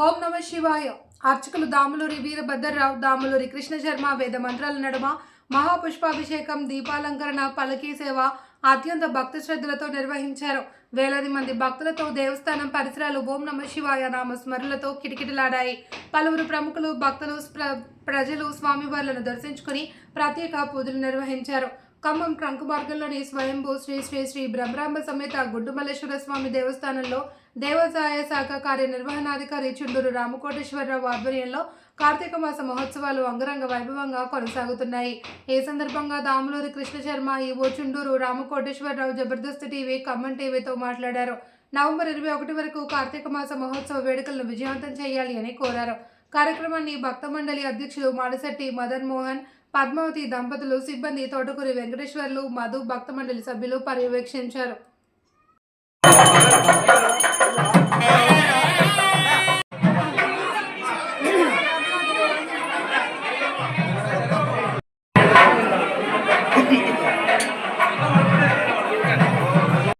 ఓం నమ శివాయ. అర్చకులు దాములూరి వీరభద్రరావు దాములూరి కృష్ణ శర్మ వేద మంత్రాల నడుమ మహాపుష్పాభిషేకం దీపాలంకరణ పలకీ సేవ అత్యంత భక్తి శ్రద్ధలతో నిర్వహించారు. వేలాది మంది భక్తులతో దేవస్థానం పరిసరాలు ఓం నమ శివాయ నామస్మరులతో కిటకిటలాడాయి. పలువురు ప్రముఖులు భక్తులు ప్ర- ప్రజలు స్వామివార్లను దర్శించుకుని ప్రత్యేక పూజలు నిర్వహించారు. ఖమ్మం ట్రంక్ మార్గంలోని స్వయంభూ శ్రీ శ్రీ శ్రీ బ్రహ్మరాంబ సమేత గుడ్డుమల్లేశ్వర స్వామి దేవస్థానంలో దేవసాయ శాఖ కార్యనిర్వహణాధికారి చుండూరు రామకోటేశ్వరరావు ఆధ్వర్యంలో కార్తీక మాస మహోత్సవాలు అంగరంగ వైభవంగా కొనసాగుతున్నాయి. ఈ సందర్భంగా దాములూరి కృష్ణ శర్మ ఈవో చుండూరు రామకోటేశ్వరరావు జబర్దస్త్ టీవీ ఖమ్మం టీవీతో మాట్లాడారు. నవంబర్ ఇరవై ఒకటి వరకు కార్తీక మాస మహోత్సవ వేడుకలను విజయవంతం చేయాలి అని కోరారు. కార్యక్రమాన్ని భక్త మండలి అధ్యక్షుడు మాడిశెట్టి మదన్ మోహన్ పద్మావతి దంపతులు సిబ్బంది తోటకూరి వెంకటేశ్వర్లు మధు భక్త మండలి సభ్యులు పర్యవేక్షించారు.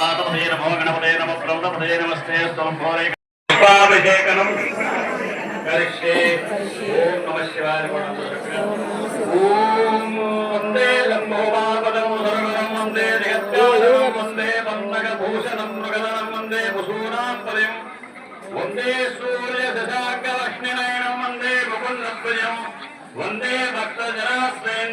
పాదపదే నమో గణపతే నమస్తే వందే సూర్య దశాంగలక్ష్మినయనం వందే ముకుందప్రియం వందే భక్త భక్తజనాశ్రయం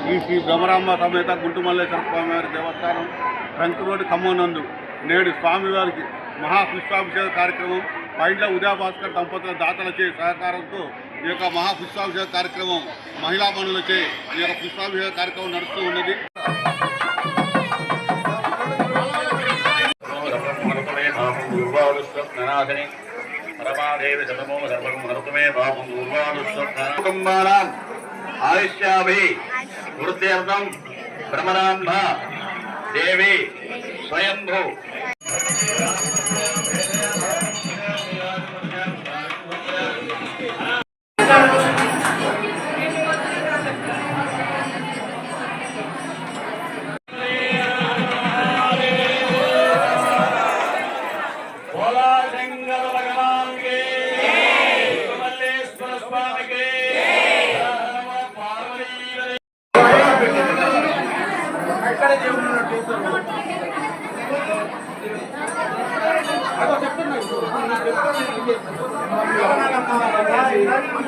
శ్రీ శ్రీ భ్రమరాంబ సమేత గుంటుమల్లేశ్వర స్వామి వారి దేవస్థానం ఫ్రంక్ రోడ్ ఖమ్మం నందు నేడు స్వామివారికి మహాపుష్పాభిషేక కార్యక్రమం పైండ్ల ఉదయభాస్కర్ దంపతుల దాతలచే సహకారంతో ఈ యొక్క మహాపుష్పాభిషేక కార్యక్రమం మహిళా మనులచే ఈ యొక్క పుష్పాభిషేక కార్యక్రమం నడుస్తూ ఉన్నది. పూర్వాదుస్వప్ననాశని పరమాదేవి సతమో సర్వం ఆయుష్యాభి వృద్ధ్యర్థం భ్రమరాంబ దేవి స్వయంభూ.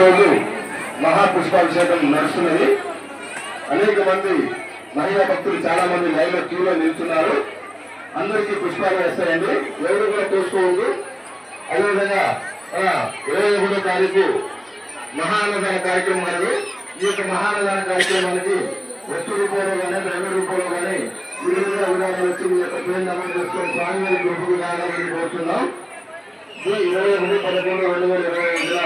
రోజు మహాపుష్పాభిషేకం నడుస్తున్నది. అనేక మంది మహిళా భక్తులు చాలా మంది లైన్లో క్యూలో నిల్చున్నారు. అందరికీ పుష్పాలు వేస్తాయండి ఎవరు కూడా చూసుకోవద్దు అదేవిధంగా ఇరవై ఒకటో తారీఖు మహాన్నదాన కార్యక్రమం అనేది. ఈ యొక్క మహాన్నదాన కార్యక్రమానికి వస్తు రూపంలో కానీ డ్రైవర్ రూపంలో కానీ ఈ విధంగా ఉదాహరణ వచ్చి మీ యొక్క పేరు నమోదు చేసుకొని స్వామివారి వారి గృహకు కోరుతున్నాం ఇరవై ఒకటి పదకొండు రెండు వేల ఇరవై ఐదున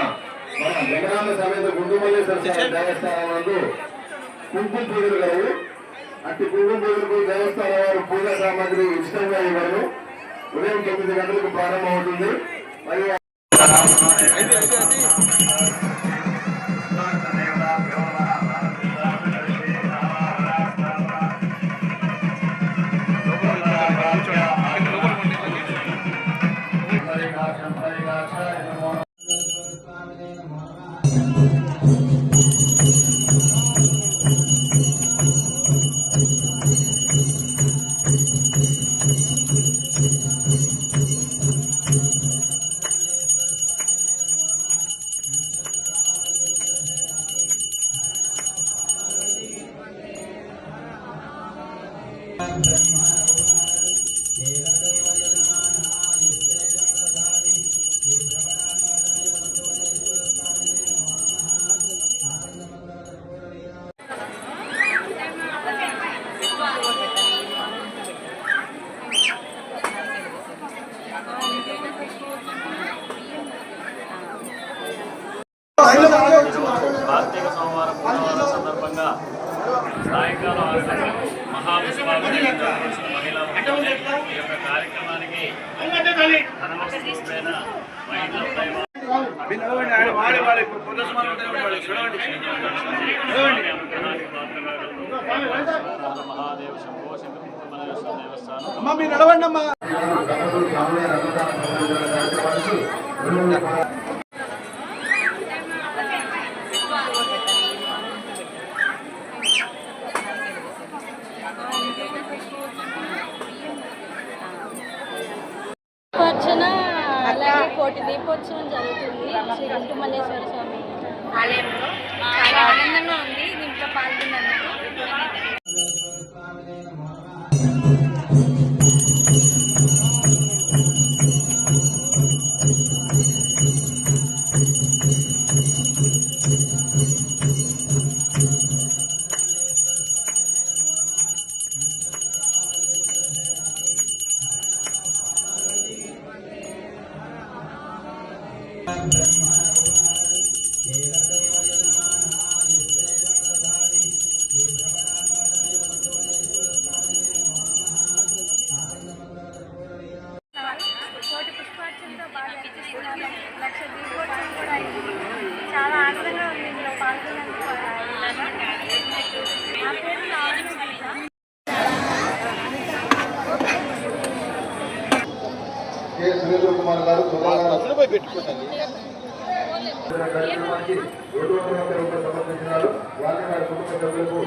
మన జగనామ సమేత గుండుమల్లేశ్వర స్వామి దేవస్థానం నందు కుంకుమ పూజలు కలవు అట్టి కుంకుమ పూజలకు దేవస్థానం వారు పూజ సామాగ్రి ఉచితంగా ఇవ్వరు ఉదయం తొమ్మిది గంటలకు ప్రారంభమవుతుంది మరియు ब्रह्मा సాయంకాలం ఆరు గంటలకు మహాపుష్పాభిషేకం మహిళా మండలి ఈ యొక్క కార్యక్రమానికి మహాదేవ శంభో శంకర దేవస్థానం శ్రీ చాలా ఆనందంగా ఉంది ఇందులో పాల్గొన్నందుకు కుమార్ గారు కార్యక్రమానికి సమర్పించినారు. వారిని వారి కుటుంబ సభ్యులకు.